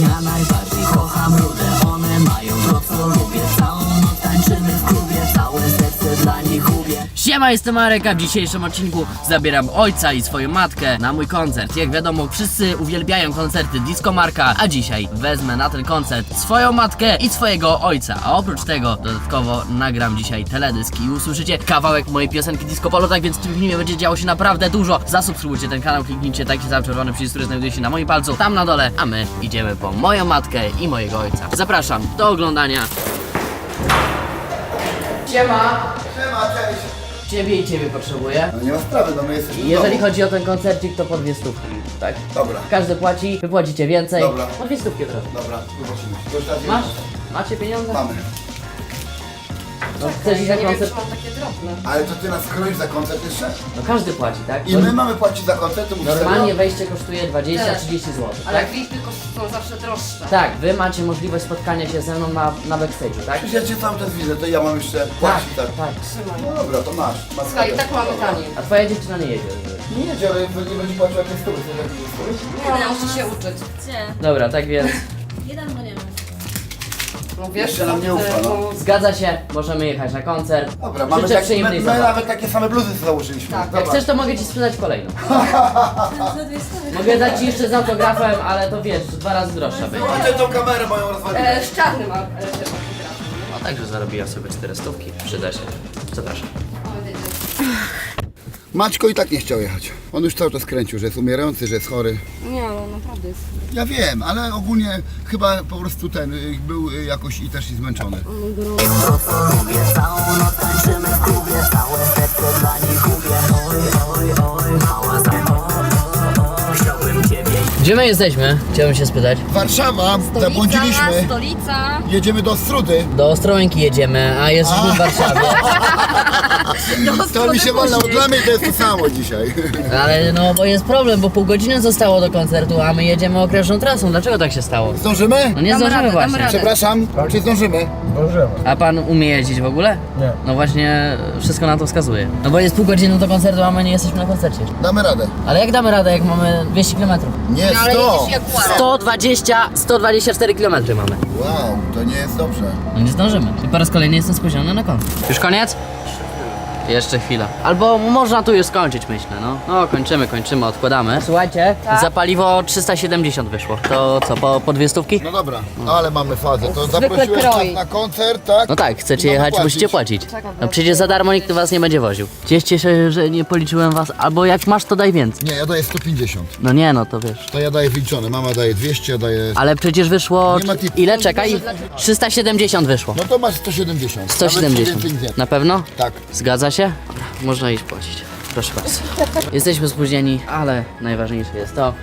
ならないバディ後半部でお願いを Siema, jestem Marek, a w dzisiejszym odcinku zabieram ojca i swoją matkę na mój koncert. Jak wiadomo, wszyscy uwielbiają koncerty Disco Marka, a dzisiaj wezmę na ten koncert swoją matkę i swojego ojca. A oprócz tego dodatkowo nagram dzisiaj teledysk i usłyszycie kawałek mojej piosenki Disco Polo, tak więc w tym filmie będzie działo się naprawdę dużo. Zasubskrybujcie ten kanał, kliknijcie taki sam czerwony przycisk, który znajduje się na moim palcu, tam na dole, a my idziemy po moją matkę i mojego ojca. Zapraszam do oglądania. Siema! Siema, cześć. Ciebie i ciebie potrzebuję. No nie ma sprawy, no my jesteśmy w Jeżeli domu. chodzi o ten koncercik, to po dwie stówki, tak? Dobra, Każdy płaci, wy płacicie więcej. Dobra. Po dwie stówki od razu. dobra, zobaczymy. To już Masz? Macie pieniądze? Mamy. No, chcesz iść na koncert? Ale to ty nas kroisz za koncert jeszcze? No każdy płaci, tak? I my mamy płacić za koncert? To mówisz Normalnie serio? wejście kosztuje 20-30 zł, Ale tak? klipy kos- są zawsze droższe. Tak, wy macie możliwość spotkania się ze mną na, na backstage'u, tak? Przecież ja cię cały czas widzę, to ja mam jeszcze Tak, płacić, tak? tak. No dobra, to masz. masz Słuchaj, i tak mamy taniej. A twoja dziewczyna nie jedzie. Nie jedzie, ale nie będzie płacił jakieś stówy, to jak będzie? Nie, no, muszę się uczyć. Gdzie? Dobra, tak więc Jeden, nie mam. No wiesz, Jeszcze nam nie ufa, no. zgadza się, możemy jechać na koncert. Dobra, mamy Życzę tak, przyjemnej my, my zabawy. nawet takie same bluzy sobie założyliśmy. Tak. Jak chcesz, to mogę ci sprzedać kolejną. Za dwie stówy. Mogę dać ci jeszcze z autografem, ale to wiesz, dwa razy droższa będzie. No ty tą kamerę moją rozwaliłeś. E, z czarnym a, e, też autografem. No także zarobiła sobie 400 stówki. Przyda się. Zapraszam. O, wiecie. Maćko i tak nie chciał jechać. On już cały czas kręcił, że jest umierający, że jest chory. Nie, no naprawdę jest. Ja wiem, ale ogólnie chyba po prostu ten y, był y, jakoś i też i zmęczony. Gdzie my jesteśmy? Chciałbym się spytać. Warszawa, zabłądziliśmy. stolica. Jedziemy do Strudy. Do Ostrołęki jedziemy, a jesteśmy w Warszawie. To mi się wolno, dla mnie to jest to samo dzisiaj. Ale no, bo jest problem, bo pół godziny zostało do koncertu, a my jedziemy określoną trasą. Dlaczego tak się stało? Zdążymy? No nie zdążymy radę, właśnie. radę. Przepraszam, czy zdążymy? A pan umie jeździć w ogóle? Nie. No właśnie, wszystko na to wskazuje. No bo jest pół godziny do koncertu, a my nie jesteśmy na koncercie. Damy radę. Ale jak damy radę, jak mamy 200 km? Nie, No ale 100. jedziesz jak ładnie. 120, 124 km mamy. Wow, to nie jest dobrze. No nie zdążymy. I po raz kolejny jestem spóźniony na koncert. Już koniec? Jeszcze chwila. Albo można tu już skończyć, myślę, no. No, kończymy, kończymy, odkładamy. Słuchajcie, za paliwo 370 wyszło. To co, po, po dwie stówki? No dobra, no ale mamy fazę. To Zwykły zaprosiłeś na koncert, tak? No tak, chcecie Mamy jechać, płacić. musicie płacić. No przecież za darmo nikt was nie będzie woził. Cieszcie się, że nie policzyłem was, albo jak masz, to daj więcej. Nie, ja daję 150. No nie, no to wiesz. To ja daję wliczone. Mama daje 200, ja daję... Ale przecież wyszło... Nie ma tipu. Ile? Czekaj. 370 wyszło. No to masz 170. Nawet 170. więcej nie. Na pewno? Tak. Zgadza Dobra, można iść płacić. Proszę bardzo. Jesteśmy spóźnieni, ale najważniejsze jest to,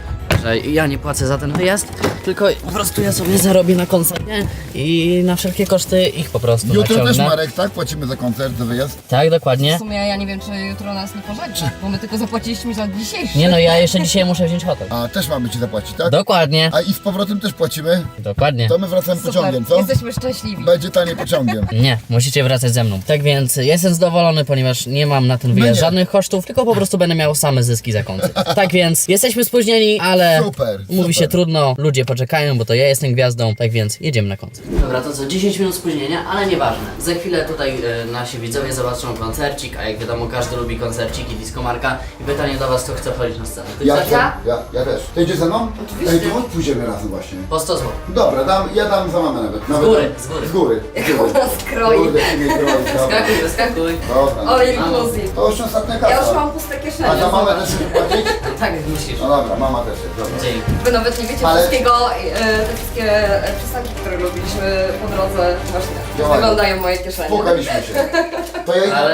że ja nie płacę za ten wyjazd, tylko po prostu ja sobie zarobię na koncercie i na wszelkie koszty ich po prostu Jutro też naciągnę. Marek, tak? Płacimy za koncert, za wyjazd. Tak, dokładnie. W sumie ja nie wiem, czy jutro nas nie pożegna, bo my tylko zapłaciliśmy za dzisiejszy. Nie no, ja jeszcze dzisiaj muszę wziąć hotel. A też mamy ci zapłacić, tak? Dokładnie, A i z powrotem też płacimy. dokładnie. To my wracamy Super, pociągiem, co? jesteśmy szczęśliwi. Będzie taniej pociągiem. Nie, musicie wracać ze mną. Tak więc jestem zadowolony, ponieważ nie mam na ten wyjazd nie. żadnych kosztów, tylko po prostu będę miał same zyski za koncert. Tak więc jesteśmy spóźnieni, ale Super, mówi super. się trudno, ludzie poczekają, bo to ja jestem gwiazdą, tak więc jedziemy na koncert. Dobra, to co, 10 minut spóźnienia, ale nieważne. Za chwilę tutaj e, nasi widzowie zobaczą koncercik, a jak wiadomo każdy lubi koncerciki, disco marka i pytanie do was, kto chce wchodzić na scenę. Ty Ja, chcesz? ja, ja, ja też. To idzie ze mną? Oczywiście. Ej, to chodź pójdziemy razem właśnie. Po 100 zł. Dobra, dam, ja dam za mamę nawet. nawet góry, dam. z góry. Z góry. Jak ona skroi. Kurde, ty mnie dobra. Skakuj, wyskakuj. Dobra. Inkluzji. To już ostatnia kasa. Ja już mam puste kieszenie. A za mamę też chcesz płacić? Tak, jak musisz. No dobra, mama też jest, Dzięki. Wy nawet nie wiecie Ale- wszystkiego, e, te wszystkie e, piosenki, które robiliśmy po drodze, właśnie Działają. wyglądają moje kieszenie. Się. To ja idę Ale,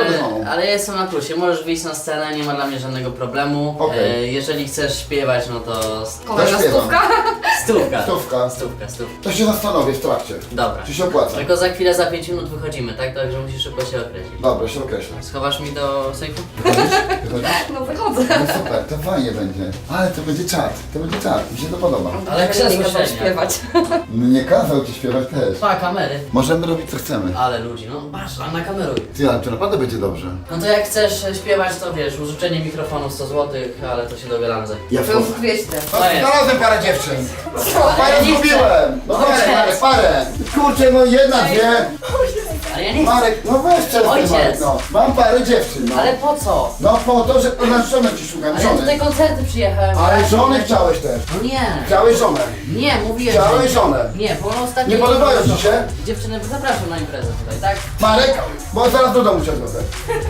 ale ja jestem na plusie, możesz wyjść na scenę, nie ma dla mnie żadnego problemu. Okej. E, jeżeli chcesz śpiewać, no to s- Kolejna Zaśpiewam. stówka? Stówka. Stówka. Stówka, stówka. To się zastanowię w trakcie. Dobra. Czy się opłaca? Tylko za chwilę, za 5 minut wychodzimy, tak? Także musisz szybko się określić. Dobra, się określę. Schowasz mi do sejfu? Wychodzisz? Wychodzisz? No wychodzę. No super, to fajnie będzie. Ale to będzie czat. To będzie tak, mi się to podoba. Ale krzesło nie kazał średnie. śpiewać. No nie kazał ci śpiewać też. Pa, kamery. Możemy robić co chcemy. Ale ludzi, no patrz, a na kameruj. Ty, ale to naprawdę będzie dobrze. No to jak chcesz śpiewać, to wiesz, użyczenie mikrofonu 100 zł, ale to się dogadamy za Ja To już 200. To jest. Znalazłem parę dziewczyn. Parę zgubiłem. No Ojciec. Marek, parę. Kurczę, no jedna, dwie. Ale ja nie chcę. Marek, no weź przestań, Ojciec. Marek, no. Mam parę dziewczyn, no. Ale po co? No po to, że na żonę ci szukam, Ale ja tutaj żony. koncerty przyjechałem. Ale żonę chciałeś też. No nie. Chciałeś żonę. Nie, mówiłem. Chciałeś żonę. Nie, bo ostatnio... Nie podobają ci się? Dziewczyny, zapraszam na imprezę tutaj, tak? Marek, bo zaraz do domu cię odwiozę.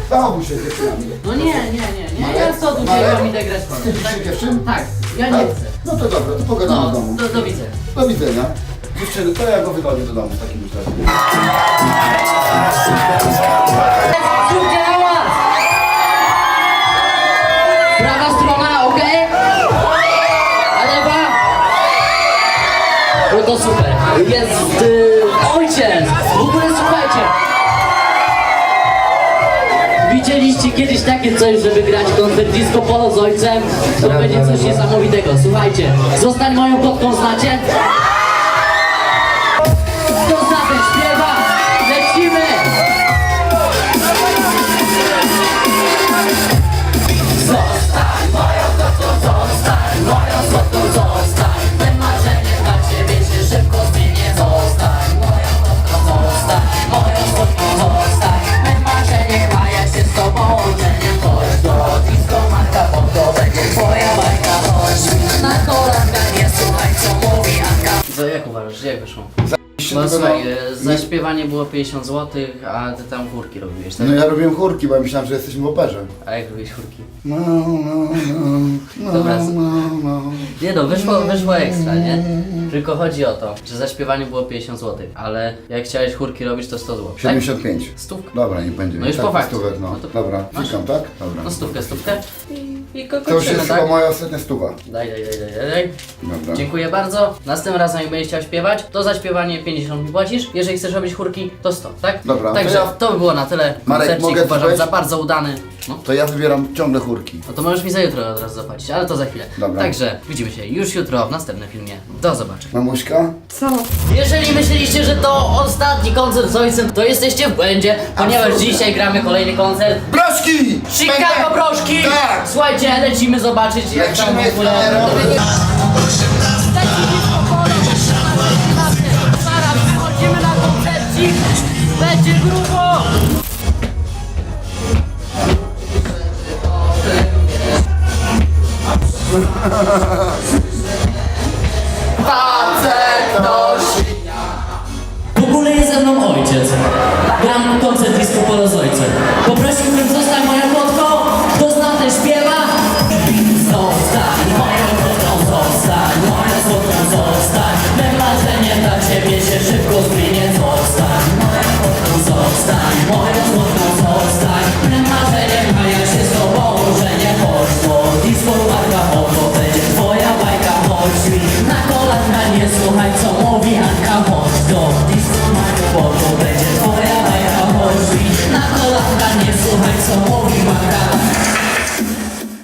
Zachowuj się z dziewczynami. No nie, nie, nie, nie. Marek? Ja co tu Marek? dzisiaj mam idę grać się tak? dziewczyn? Tak, ja nie chcę. No to dobra, to pogadamy No, w domu. do, do widzenia. Do widzenia. Dziewczyny, to ja go wywalię do domu w takim razie. Hałas! Prawa strona, ok? A lewa? No to super. Jest y, ojciec! W ogóle słuchajcie. Widzieliście kiedyś takie coś, żeby grać koncert disco polo z ojcem? To będzie coś niesamowitego. Słuchajcie, zostań moją kotką, znacie? No słuchaj, no- e, za śpiewanie było 50 zł, a ty tam chórki robiłeś, tak? No ja robiłem chórki, bo ja myślałem, że jesteśmy w operze. A jak robiłeś chórki? No, no, no, no, Dobra, z- no, no. Nie no, wyszło, wyszło ekstra, nie? Tylko chodzi o to, że za śpiewanie było 50 zł, ale jak chciałeś chórki robić, to 100 zł. Tak? 75. Stówka. Dobra, niech będzie. No już tak, po fakcie. Stówek, no. No to- Dobra, Masz? klikam, tak? Dobra. No stówkę, stówkę i, i ko- To już kończymy, jest tak? chyba moja ostatnia stuwa. Daj, daj, daj, daj, daj. Dobra. Dziękuję bardzo. Następnym razem jak będziesz chciał śpiewać, to za śpiewanie 50 mi płacisz. Jeżeli chcesz robić chórki, to 100, tak? Dobra, Także to ja- to by było na tyle. Marek, Koncercik mogę uważam za bardzo udany. No. To ja wybieram ciągle chórki. No to możesz mi za jutro od razu zapłacić, ale to za chwilę. Dobra. Także widzimy się już jutro w następnym filmie. Do zobaczenia. Mamuśka? Co? Jeżeli myśleliście, że to ostatni koncert z ojcem, to jesteście w błędzie, ponieważ Absolutnie. dzisiaj gramy kolejny koncert. Proszki! Chicago Proszki! Tak! Słuchajcie, lecimy zobaczyć jak tam w Lecimy ogóle... z kamerą. Lecimy w Opolu, trzeba na Zaraz wychodzimy na koncercik, będzie grubo! W ogóle jest ze mną ojciec. Gram koncert disco polo z ojcem.